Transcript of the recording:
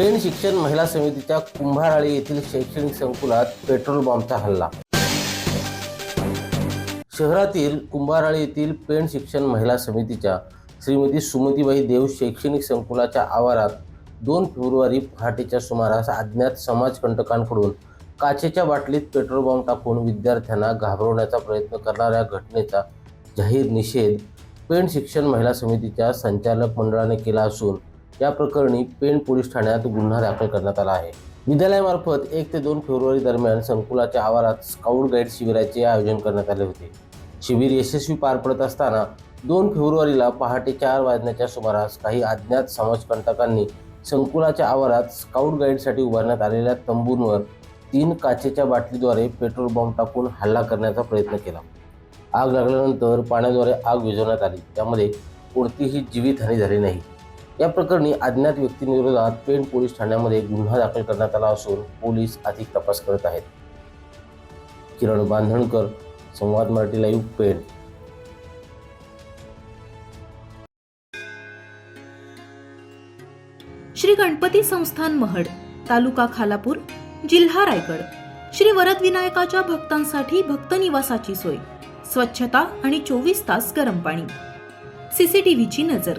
पेण शिक्षण महिला समितीच्या कुंभाराळी येथील शैक्षणिक संकुलात पेट्रोल बॉम्बचा हल्ला. शहरातील कुंभाराळी येथील पेण शिक्षण महिला समितीच्या श्रीमती सुमतीबाई देव शैक्षणिक संकुलाच्या आवारात दोन फेब्रुवारी पहाटेच्या सुमारास अज्ञात समाजकंटकांकडून काचेच्या बाटलीत पेट्रोल बॉम्ब टाकून विद्यार्थ्यांना घाबरवण्याचा प्रयत्न करणाऱ्या घटनेचा जाहीर निषेध पेण शिक्षण महिला समितीच्या संचालक मंडळाने केला असून या प्रकरणी पेण पोलीस ठाण्यात गुन्हा दाखल करण्यात आला आहे. विद्यालयामार्फत एक ते दोन फेब्रुवारी दरम्यान संकुलाच्या आवारात स्काउट गाईड शिबिराचे आयोजन करण्यात आले होते. शिबिर यशस्वी पार पडत असताना दोन फेब्रुवारीला पहाटे चार वाजण्याच्या सुमारास काही अज्ञात समाजकंटकांनी संकुलाच्या आवारात स्काउट गाईडसाठी उभारण्यात आलेल्या तंबूंवर तीन काचेच्या बाटलीद्वारे पेट्रोल बॉम्ब टाकून हल्ला करण्याचा प्रयत्न केला. आग लागल्यानंतर पाण्याद्वारे आग विझवण्यात आली. त्यामध्ये कोणतीही जीवितहानी झाली नाही. या प्रकरणी अज्ञात व्यक्तींविरोधात पेण पोलीस ठाण्यामध्ये गुन्हा दाखल करण्यात आला असून पोलीस अधिक तपास करत आहेत. किरण बांधणकर संवाद मराठी लाईव्ह पेण. श्री गणपती संस्थान महड तालुका खालापूर जिल्हा रायगड. श्री वरद विनायकाच्या भक्तांसाठी भक्त निवासाची सोय. स्वच्छता आणि चोवीस तास गरम पाणी. सीसीटीव्हीची नजर.